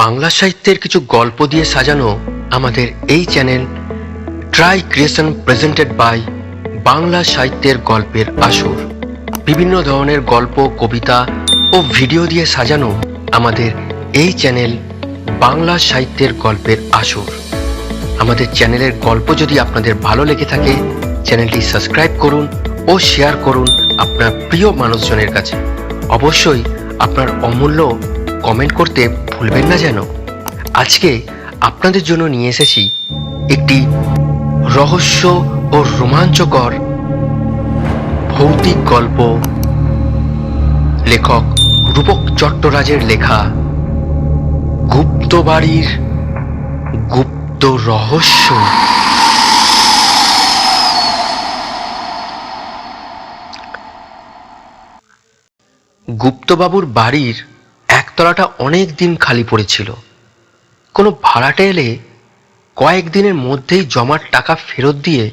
বাংলা সাহিত্যের কিছু গল্প দিয়ে সাজানো আমাদের এই channel try creation presented by Bangla সাহিত্যের গল্পের আসর। বিভিন্ন ধরনের গল্প, কবিতা ও ভিডিও দিয়ে সাজানো আমাদের এই চ্যানেল বাংলা সাহিত্যের গল্পের আসর। আমাদের চ্যানেলের গল্প যদি আপনাদের ভালো লেগে থাকে, চ্যানেলটি সাবস্ক্রাইব করুন ও শেয়ার করুন আপনার প্রিয় মানুষজনের কাছে। অবশ্যই আপনার অমূল্য কমেন্ট করতে ভুলবেন না যেন। আজকে আপনাদের জন্য নিয়ে এসেছি একটি রহস্য ও রোমাঞ্চকর ভৌতিক গল্প। লেখক রূপক চট্টরাজের লেখা গুপ্ত বাড়ির গুপ্ত রহস্য। গুপ্তবাবুর বাড়ির একতলাটা অনেক দিন খালি পড়েছিল। কোনো ভাড়াটে এলে কয়েকদিনের মধ্যেই জমার টাকা ফেরত দিয়ে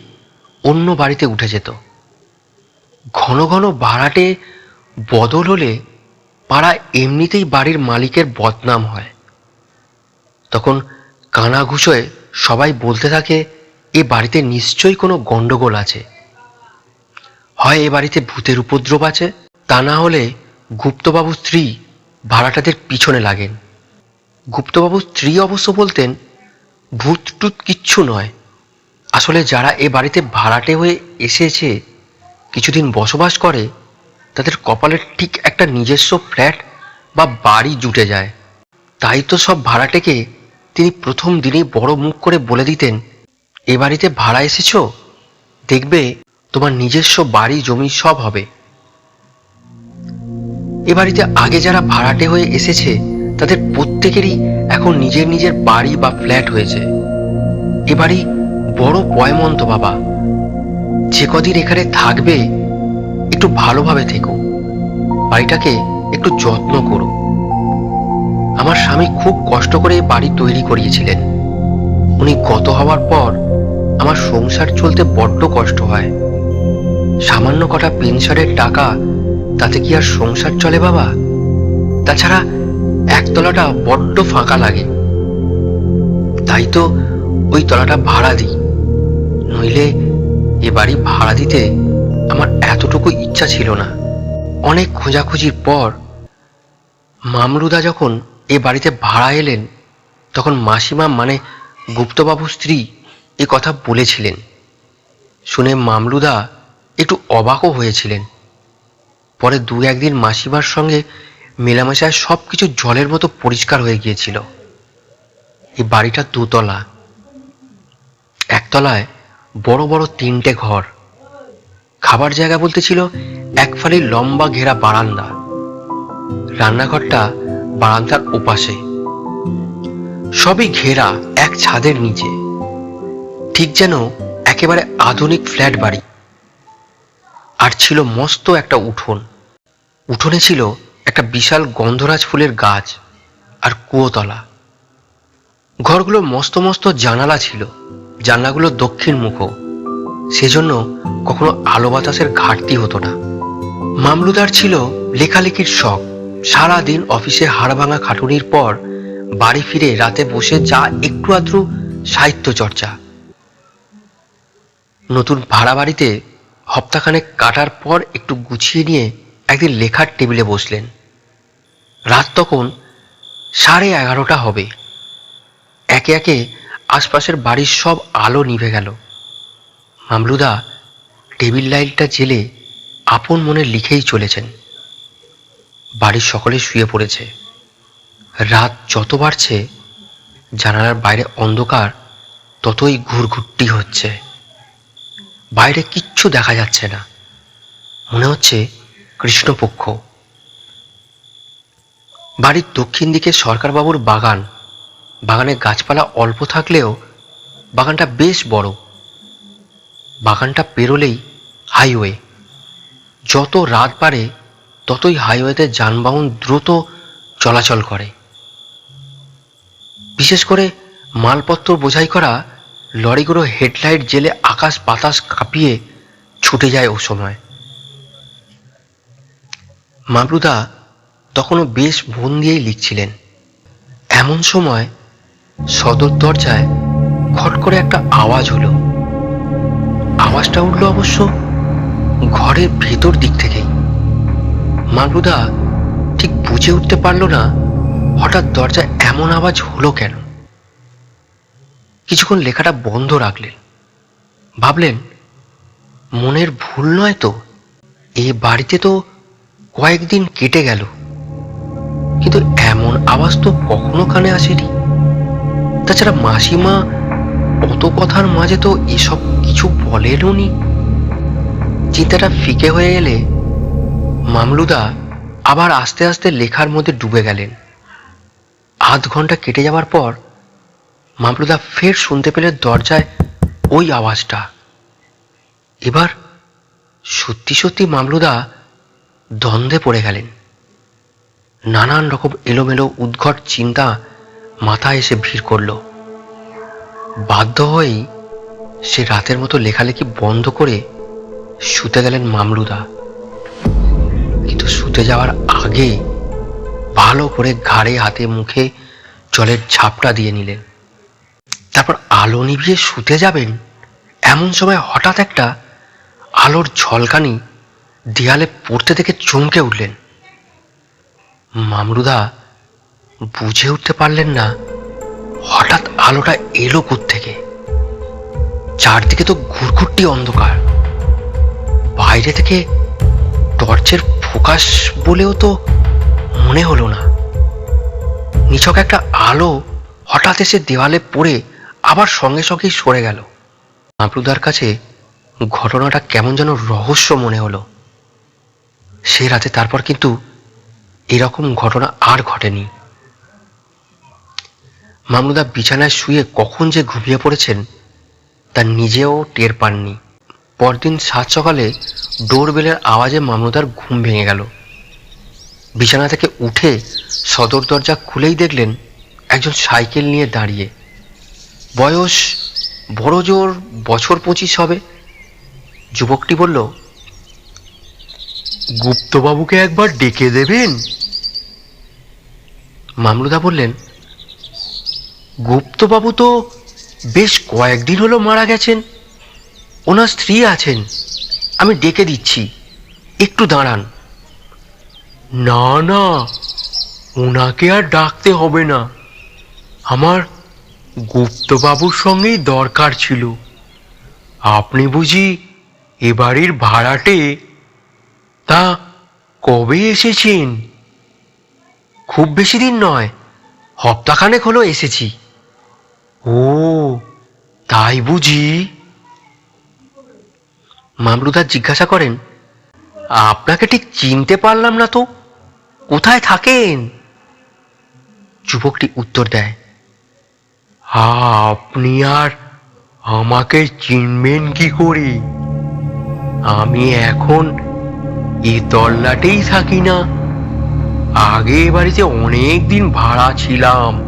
অন্য বাড়িতে উঠে যেত। ঘন ঘন ভাড়াটে বদল হলে পাড়া এমনিতেই বাড়ির মালিকের বদনাম হয়। তখন কানাঘুষোয় সবাই বলতে থাকে, এ বাড়িতে নিশ্চয়ই কোনো গন্ডগোল আছে। হয় এ বাড়িতে ভূতের উপদ্রব আছে, তা না হলে গুপ্তবাবুর স্ত্রী ভাড়াটাদের পিছনে লাগেন। গুপ্তবাবুর স্ত্রী অবশ্য বলতেন ভূত টুত কিচ্ছু নয়। আসলে যারা এ বাড়িতে ভাড়াটে হয়ে এসেছে, কিছুদিন বসবাস করে, তাদের কপালের ঠিক একটা নিজস্ব ফ্ল্যাট বা বাড়ি জুটে যায়। তাই তো সব ভাড়াটেকে তিনি প্রথম দিনেই বড় মুখ করে বলে দিতেন, এ বাড়িতে ভাড়া এসেছ? দেখবে তোমার নিজস্ব বাড়ি জমি সব হবে। এ বাড়িতে আগে যারা ভাড়াটে হয়ে এসেছে, তাদের প্রত্যেকেরই এখন নিজের নিজের বাড়ি বা ফ্ল্যাট হয়েছে। এ বাড়ি বড় পয়মন্ত বাবা। যে কদিন এখানে থাকবে, একটু ভালোভাবে থেকো। বাড়িটাকে একটু যত্ন করো। আমার স্বামী খুব কষ্ট করে বাড়ি তৈরি করিয়েছিলেন। উনি গত হওয়ার পর আমার সংসার চলতে বড্ড কষ্ট হয়। সামান্য কটা পেনশনের টাকা তাতে কি আর সংসার চলে বাবা? তাছাড়া একতলাটা বড্ড ফাঁকা লাগে। তাই তো ওই তলাটা ভাড়া দিই। নইলে এ বাড়ি ভাড়া দিতে আমার এতটুকু ইচ্ছা ছিল না। অনেক খোঁজাখুঁজির পর মামরুদা যখন এ বাড়িতে ভাড়া এলেন, তখন মাসিমা মানে গুপ্তবাবুর স্ত্রী এ কথা বলেছিলেন। শুনে মামলুদা একটু অবাকও হয়েছিলেন। পরে দু একদিন মাসিমার সঙ্গে মেলামেশায় সব কিছু জলের মতো পরিষ্কার হয়ে গিয়েছিল। এই বাড়িটা দুতলা। একতলায় বড় বড় তিনটে ঘর। খাবার জায়গা বলতে ছিল এক ফালি লম্বা ঘেরা বারান্দা। রান্নাঘরটা বারান্দার ওপাশে। সবই ঘেরা এক ছাদের নিচে। ঠিক যেন একেবারে আধুনিক ফ্ল্যাট বাড়ি। আর ছিল মস্ত একটা উঠোন। উঠোনে ছিল একটা বিশাল গন্ধরাজ ফুলের গাছ আর কুয়োতলা। ঘরগুলো মস্ত মস্ত জানালা ছিল, জানলাগুলো দক্ষিণ মুখ। সেজন্য কখনো আলো বাতাসের ঘাটতি হতো না। মামলুদার ছিল লেখালেখির শখ। সারা দিন অফিসে হাড়ভাঙা খাটুনির পর বাড়ি ফিরে রাতে বসে যা একটু আধটু সাহিত্য চর্চা। নতুন ভাড়া বাড়িতে হপ্তাখানেক কাটার পর একটু গুছিয়ে নিয়ে একদিন লেখার টেবিলে বসলেন। রাত তখন সাড়ে এগারোটা হবে। একে একে আশপাশের বাড়ির সব আলো নিভে গেল। মামলুদা টেবিল লাইটটা জেলে আপন মনে লিখেই চলেছেন। বাড়ির সকলে শুয়ে পড়েছে। রাত যত বাড়ছে, জানালার বাইরে অন্ধকার ততই ঘুরঘুরটি হচ্ছে। বাইরে কিচ্ছু দেখা যাচ্ছে না। মনে হচ্ছে কৃষ্ণপক্ষ। বাড়ির দক্ষিণ দিকে সরকারবাবুর বাগান। বাগানে গাছপালা অল্প থাকলেও বাগানটা বেশ বড়। বাগানটা পেরোলেই হাইওয়ে। যত রাত বাড়ে, ততই হাইওয়েতে যানবাহন দ্রুত চলাচল করে। বিশেষ করে মালপত্র বোঝাই করা লরিগুলো হেডলাইট জেলে আকাশ বাতাস কাঁপিয়ে ছুটে যায় ও সময়। মামলুদা তখনও বেশ মন দিয়েই লিখছিলেন, এমন সময় সদর দরজায় খট করে একটা আওয়াজ হলো। আওয়াজটা উঠল অবশ্য ঘরের ভেতর দিক থেকেই। মাগরুদা ঠিক বুঝে উঠতে পারল না হঠাৎ দরজায় এমন আওয়াজ হলো কেন। কিছুক্ষণ লেখাটা বন্ধ রাখলেন। ভাবলেন, মনের ভুল নয় তো? এ বাড়িতে তো কয়েকদিন কেটে গেল। কিন্তু এমন আওয়াজ তো কখনো কানে আসেনি। তাছাড়া মাসিমা অত কথার মাঝে তো এসব কিছু বলেনও নি। চিন্তাটা ফিকে হয়ে এলে মামলুদা আবার আস্তে আস্তে লেখার মধ্যে ডুবে গেলেন। আধ ঘণ্টা কেটে যাওয়ার পর মামলুদা ফের শুনতে পেলে দরজায় ওই আওয়াজটা। এবার সত্যি সত্যি মামলুদা দ্বন্দ্বে পড়ে গেলেন। নানান রকম এলোমেলো উদ্ঘট চিন্তা মাথায় এসে ভিড় করল। বাধ্য হয়েই সে রাতের মতো লেখালেখি বন্ধ করে শুতে গেলেন মামলুদা। কিন্তু শুতে যাওয়ার আগে ভালো করে ঘাড়ে, হাতে, মুখে জলের ঝাপটা দিয়ে নিলেন। আলো নিভিয়ে শুতে যাবেন। এমন সময় হঠাৎ একটা আলোর ঝলকানি দেয়ালে পড়তে দেখে চমকে উঠলেন। মামরুদা বুঝে উঠতে পারলেন না, হঠাৎ আলোটা এলো থেকে চারদিকে তো ঘুরঘুরটি অন্ধকার। বাইরে থেকে টর্চের ফোকাস বলেও তো মনে হলো না। নিছক একটা আলো হঠাৎ এসে দেওয়ালে পড়ে আবার সঙ্গে সঙ্গেই সরে গেল। মামরুদার কাছে ঘটনাটা কেমন যেন রহস্য মনে হলো। সে রাতে তারপর কিন্তু এরকম ঘটনা আর ঘটেনি। মামলুদা বিছানায় শুয়ে কখন যে ঘুমিয়ে পড়েছেন, তা নিজেও টের পাননি। পরদিন সাত সকালে ডোরবেলের আওয়াজে মামলুদার ঘুম ভেঙে গেল। বিছানা থেকে উঠে সদর দরজা খুলেই দেখলেন একজন সাইকেল নিয়ে দাঁড়িয়ে। বয়স বড় জোর বছর পঁচিশ হবে। যুবকটি বলল, গুপ্তবাবুকে একবার ডেকে দেবেন? মামলুদা বললেন, গুপ্তবাবু তো বেশ কয়েকদিন হলো মারা গেছেন। ওনার স্ত্রী আছেন। আমি ডেকে দিচ্ছি। একটু দাঁড়ান। না না, ওনাকে আর ডাকতে হবে না। আমার গুপ্তবাবুর সঙ্গেই দরকার ছিল। আপনি বুঝি এ বাড়ির ভাড়াটে তা কবে এসেছেন? খুব বেশি দিন নয় হপ্তাখানেক হলো এসেছি। ও, তাই বুঝি? মামলুদা জিজ্ঞাসা করেন, আপনাকে ঠিক চিনতে পারলাম না তো, কোথায় থাকেন? যুবকটি উত্তর দেয় আপনি আর আমাকে চিনবেন কি করে? আমি এখন এ তল্লাটেই থাকি না। আগে বাড়িতে অনেক দিন ভাড়া ছিলাম।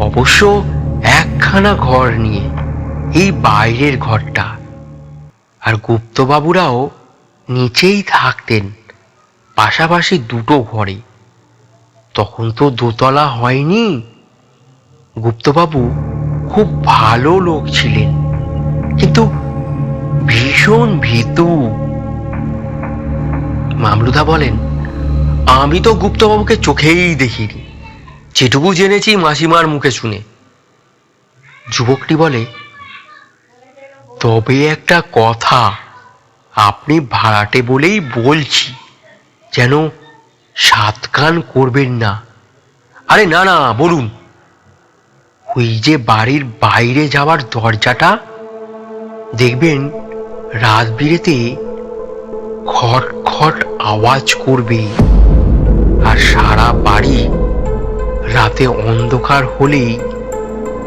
অবশ্য একখানা ঘর নিয়ে, এই বাইরের ঘরটা। আর গুপ্তবাবুরাও নিচেই থাকতেন, পাশাপাশি দুটো ঘরে। তখন তো দোতলা হয়নি। গুপ্তবাবু খুব ভালো লোক ছিলেন, কিন্তু ভীষণ ভীতু। মামলুদা বলেন, আমি তো গুপ্তবাবুকে চোখেই দেখিনি, যেটুকু জেনেছি মাসিমার মুখে শুনে। যুবকটি বলে, তবে একটা কথা আপনি ভাড়াটে বলেই বলছি, যেন সাত কান করবেন না। আরে না না, বলুন। ওই যে বাড়ির বাইরে যাওয়ার দরজাটা, দেখবেন রাত বিরেতে খট খট আওয়াজ করবে আর সারা বাড়ি রাতে অন্ধকার হলেই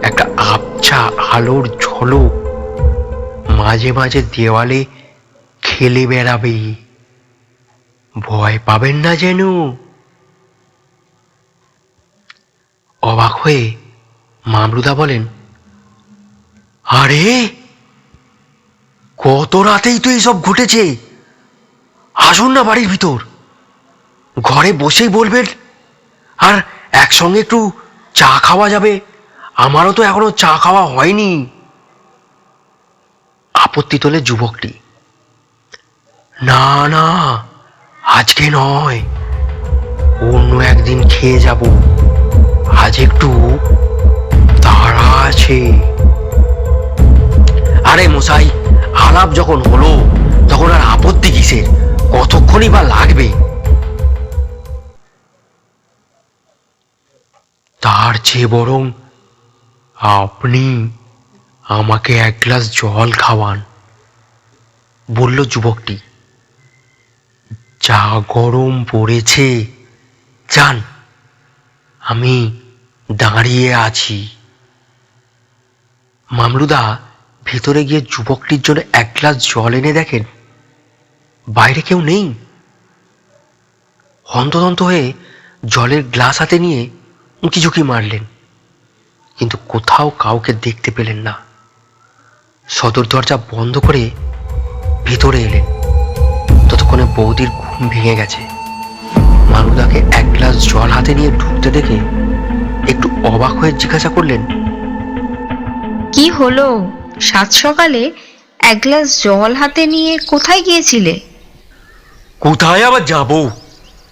একটা আবছা আলোর ঝলক মাঝে মাঝে দেওয়ালে খেলে বেড়াবে। ভয় পাবেন না যেন। অবাক হয়ে মামরুদা বলেন, আরে, কত রাতেই তো এইসব ঘটেছে। আসুন না বাড়ির ভিতর। ঘরে বসেই বলবেন, আর একসঙ্গে একটু চা খাওয়া যাবে। আমারও তো এখনও চা খাওয়া হয়নি। আপত্তি তোলে যুবকটি, না না, আজকে নয়। অন্য একদিন খেয়ে যাব। আজ একটু আছে। আরে মশাই, আলাপ যখন হলো, তখন আর আপত্তি কিসের? কতক্ষণই বা লাগবে? তার চেয়ে বরং আপনি আমাকে এক গ্লাস জল খাওয়ান, বলল যুবকটি। যা গরম পড়েছে, যান, আমি দাঁড়িয়ে আছি। মামলুদা, ভেতরে গিয়ে যুবকটির জন্য এক গ্লাস জল এনে দেখেন, বাইরে কেউ নেই। হন্তদন্ত হয়ে জলের গ্লাস হাতে নিয়ে উঁকি ঝুঁকি মারলেন, কিন্তু কোথাও কাউকে দেখতে পেলেন না। সদর দরজা বন্ধ করে ভেতরে এলেন। ততক্ষণে বৌদির ঘুম ভেঙে গেছে। মালুদাকে এক গ্লাস জল হাতে নিয়ে ঢুকতে দেখে একটু অবাক হয়ে জিজ্ঞাসা করলেন কি হলো? সাত সকালে এক গ্লাস জল হাতে নিয়ে কোথায় গিয়েছিলে? কোথায় আবার যাব?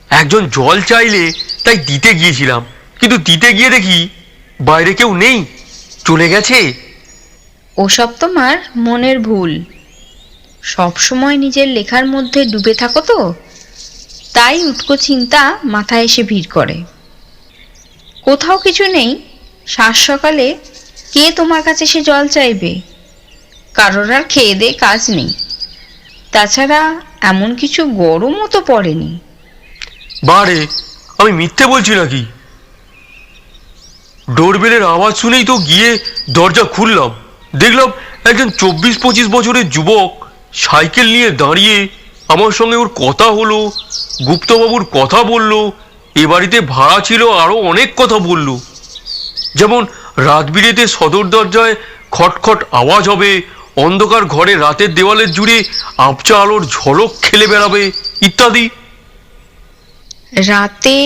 একজন জল চাইলে তাই দিতে গিয়েছিলাম। কিন্তু দিতে গিয়ে দেখি বাইরে কেউ নেই। চলে গেছে। ওসব তোমার মনের ভুল। সব সময় নিজের লেখার মধ্যে ডুবে থাকো তো। তাই উটকো চিন্তা মাথায় এসে ভিড় করে। কোথাও কিছু নেই। সাত সকালে কে তোমার কাছে সে জল চাইবে? কারোর আর খেয়ে দে কাজ নেই। তাছাড়া এমন কিছু গরমও তো পড়েনি। বারে, আমি মিথ্যে বলছি নাকি? ডোরবেলের আওয়াজ শুনেই তো গিয়ে দরজা খুললাম। দেখলাম একজন চব্বিশ পঁচিশ বছরের যুবক সাইকেল নিয়ে দাঁড়িয়ে আমার সঙ্গে ওর কথা হলো, গুপ্তবাবুর কথা বলল, এ বাড়িতে ভাড়া ছিল আরও অনেক কথা বলল। যেমন রাত বিরেতে সদর দরজায় খটখট আওয়াজ হবে। অন্ধকার ঘরে রাতের দেওয়ালের জুড়ে আবচা আলোর ঝলক খেলে বেড়াবে ইত্যাদি। রাতে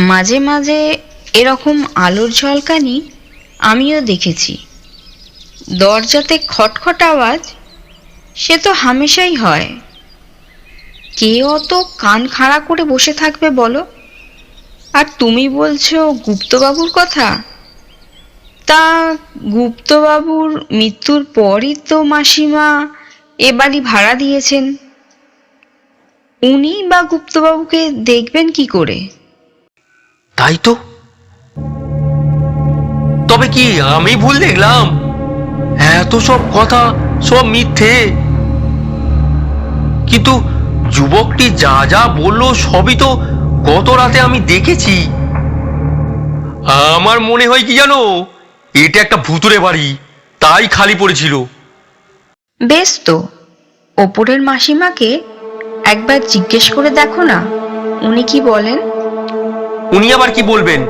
মাঝে মাঝে এরকম আলোর ঝলকানি আমিও দেখেছি। দরজাতে খটখট আওয়াজ, সে তো হামেশাই হয়। কে অত কান খাড়া করে বসে থাকবে বলো? আর তুমি বলছো গুপ্তবাবুর কথা? তা গুপ্তবাবুর মৃত্যুর পরই তো মাসিমা এ বাড়ি ভাড়া দিয়েছেন। উনি বা গুপ্তবাবুকে দেখবেন কি করে? তাই তো। তবে কি আমি ভুল দেখলাম? এত সব কথা, সব মিথ্যে। কিন্তু যুবকটি যা যা বলল সবই তো গত রাতে আমি দেখেছি। আমার মনে হয় কি জানো এটা একটা ভুতুরে বাড়ি তাই খালি পড়েছিল। বেশ তো ওপরের মাসিমাকে একবার জিজ্ঞেস করে দেখো না উনি কি বলেন? উনি আবার কি বলবেন?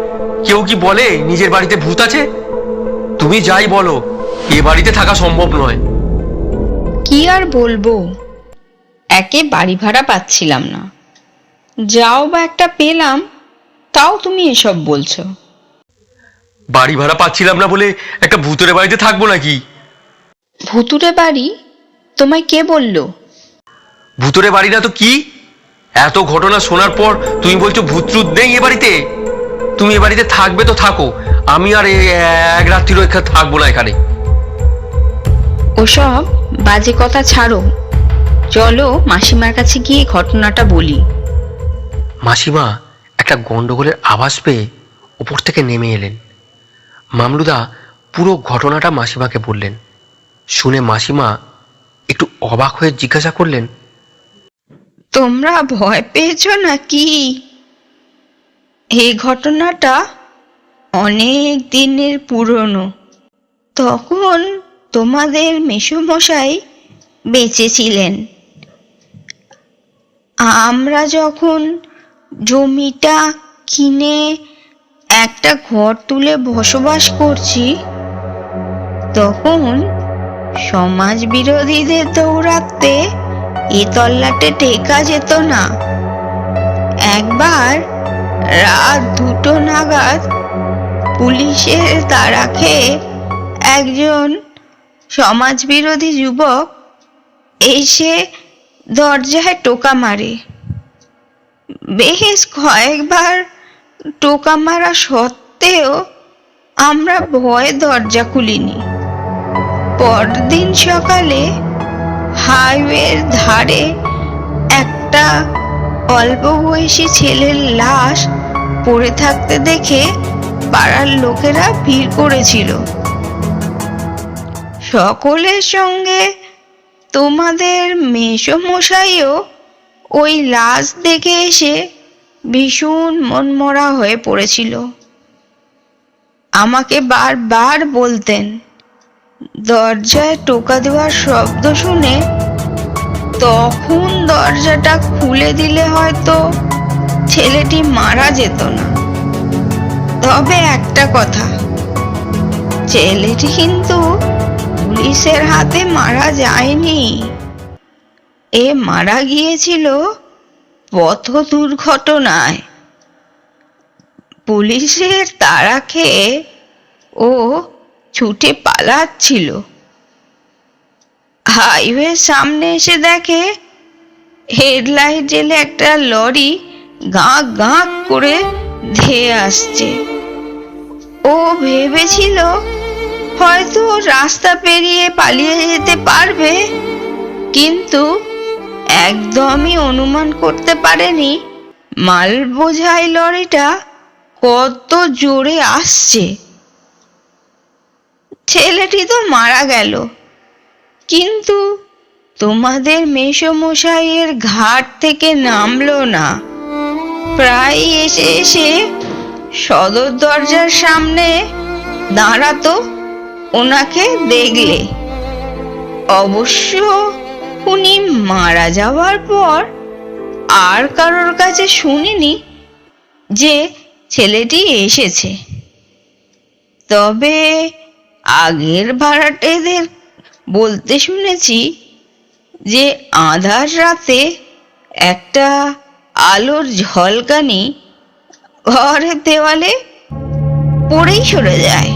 কেউ কি বলে নিজের বাড়িতে ভূত আছে? তুমি যাই বলো এ বাড়িতে থাকা সম্ভব নয়। কি আর বলব? একে বাড়ি ভাড়া পাচ্ছিলাম না। যাও বা একটা পেলাম তাও তুমি এসব বলছো। বাড়ি ভাড়া পাচ্ছিলাম না বলে একটা ভূতের বাড়িতে থাকব নাকি? ভুতুরে বাড়ি? তোমায় কে বলল? ভূতরে বাড়ি না তো কি? এত ঘটনা শোনার পর তুমি বলছো ভূত ট্রুত নেই এ বাড়িতে? তুমি এ বাড়িতে থাকবে তো থাকো। আমি আর এক রাত্রিরও এখানে থাকব না এখানে। ওসব বাজে কথা ছাড়ো। চলো মাসিমার কাছে গিয়ে ঘটনাটা বলি। মাসিমা একটা গন্ডগোলের আভাস পেয়ে উপর থেকে নেমে এলেন। মামলুদা পুরো ঘটনাটা মাসিমাকে বললেন। শুনে মাসিমা একটু অবাক হয়ে জিজ্ঞাসা করলেন, তোমরা ভয় পেয়েছ নাকি? এই ঘটনাটা অনেক দিনের পুরনো। তখন তোমাদের মেসোমশাই বেঁচে ছিলেন আমরা যখন জমিটা কিনে একটা ঘর তুলে বসবাস করছি, তখন সমাজ বিরোধীদের দৌড়াতে এ তল্লাটে টেকা যেত না। একবার রাত দুটো নাগাদ পুলিশের তারা খেয়ে একজন সমাজবিরোধী যুবক এসে দরজায় টোকা মারে। বেশ কয়েকবার টোকা মারা সত্ত্বেও আমরা ভয়ে দরজা খুলিনি। পরদিন সকালে হাইওয়ের ধারে একটা অল্প বয়সী ছেলের লাশ পড়ে থাকতে দেখে পাড়ার লোকেরা ভিড় করেছিল। সকলের সঙ্গে তোমাদের মেসমশাইও ওই লাশ দেখে এসে ভীষণ মনমরা হয়ে পড়েছিল। আমাকে বারবার বলতেন, দরজায় টোকা দেওয়ার শব্দ শুনে তখন দরজাটা খুলে দিলে হয়তো ছেলেটি মারা যেত না। তবে একটা কথা, ছেলেটি কিন্তু পুলিশের হাতে মারা যায়নি। এ মারা গিয়েছিল পথ দুর্ঘটনায়। পুলিশের তাড়া খেয়ে ও ছুটে পালাচ্ছিল। হাইওয়ের সামনে এসে দেখে হেডলাইট জেলে একটা লরি গাঁ গাঁ করে ধেয়ে আসছে। ও ভেবেছিল, হয়তো রাস্তা পেরিয়ে পালিয়ে যেতে পারবে। কিন্তু একদমই অনুমান করতে পারেনি। মাল বোঝাই লরিটা কত জোরে আসছে। ছেলেটি তো মারা গেল। কিন্তু তোমাদের মেসমশাইয়ের ঘাট থেকে নামলো না। প্রায় এসে এসে সদর দরজার সামনে দাঁড়াতো, ওনাকে দেখলে। অবশ্য উনি মারা যাওয়ার পর আর কারোর কাছে শুনিনি যে ছেলেটি এসেছে। তবে আগের ভাড়াটেদের বলতে শুনেছি যে আধার রাতে একটা আলোর ঝলকানি ঘরের দেওয়ালে পড়েই সরে যায়।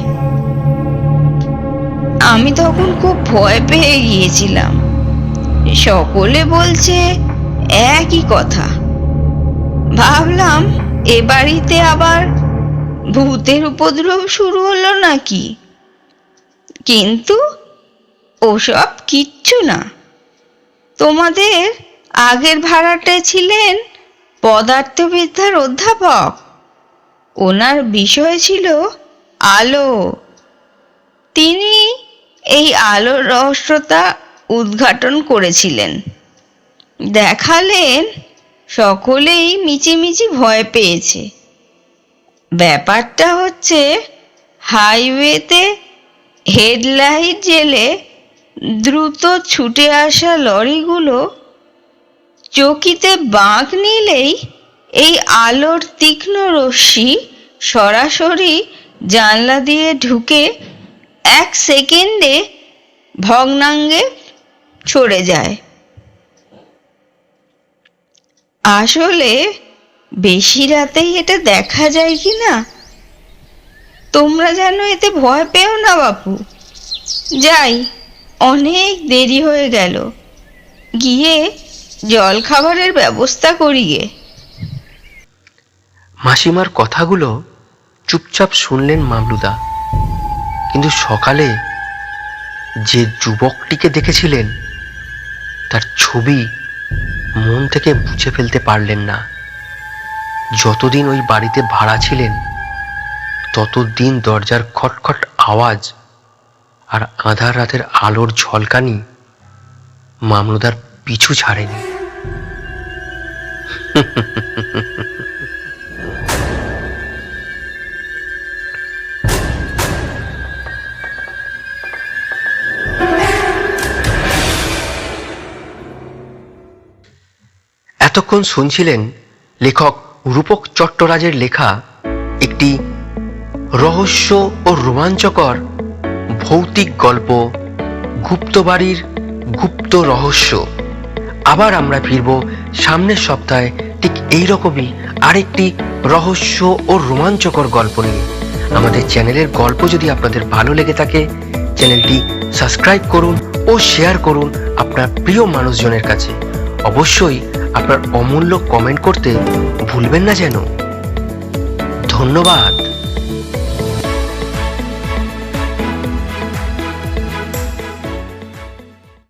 আমি তখন খুব ভয় পেয়ে গিয়েছিলাম। সকলে বলছে একই কথা। ভাবলাম এ বাড়িতে আবার ভূতের উপদ্রব শুরু হলো নাকি? কিন্তু ওসব কিচ্ছু না। তোমাদের আগের ভাড়াটে ছিলেন পদার্থবিদ্যার অধ্যাপক। ওনার বিষয় ছিল আলো। তিনি এই আলোর রহস্যতা উদ্ঘাটন করেছিলেন। দেখালেন সকলেই মিচিমিচি ভয় পেয়েছে। ব্যাপারটা হচ্ছে, হাইওয়েতে হেডলাইট জেলে দ্রুত ছুটে আসা লরিগুলো চকিতে বাঁক নিলেই এই আলোর তীক্ষ্ণ রশ্মি সরাসরি জানলা দিয়ে ঢুকে এক সেকেন্ডে ভগ্নাঙ্গে ছড়ে যায়। আসলে বেশি রাতেই এটা দেখা যায় কি না? তোমরা যেন এতে ভয় পেও না বাপু। যাই, অনেক দেরি হয়ে গেল। গিয়ে জল খাবারের ব্যবস্থা করি গে। মাসিমার কথাগুলো চুপচাপ শুনলেন মামলুদা। কিন্তু সকালে যে যুবকটিকে দেখেছিলেন তার ছবি মন থেকে মুছে ফেলতে পারলেন না। যতদিন ওই বাড়িতে ভাড়া ছিলেন, ততদিন দরজার খটখট আওয়াজ আর আধার রাতের আলোর ঝলকানি মামলদার পিছু ছাড়েনি। এতক্ষণ শুনছিলেন লেখক রূপক চট্টরাজের লেখা একটি রহস্য ও রোমাঞ্চকর ভৌতিক গল্প গুপ্তবাড়ির গুপ্ত রহস্য। আবার আমরা ফিরব সামনের সপ্তাহে ঠিক এই রকমই আরেকটি রহস্য ও রোমাঞ্চকর গল্প নিয়ে। আমাদের চ্যানেলের গল্প যদি আপনাদের ভালো লেগে থাকে, চ্যানেলটি সাবস্ক্রাইব করুন ও শেয়ার করুন আপনার প্রিয় মানুষজনের কাছে। অবশ্যই আপনার অমূল্য কমেন্ট করতে ভুলবেন না যেন। ধন্যবাদ।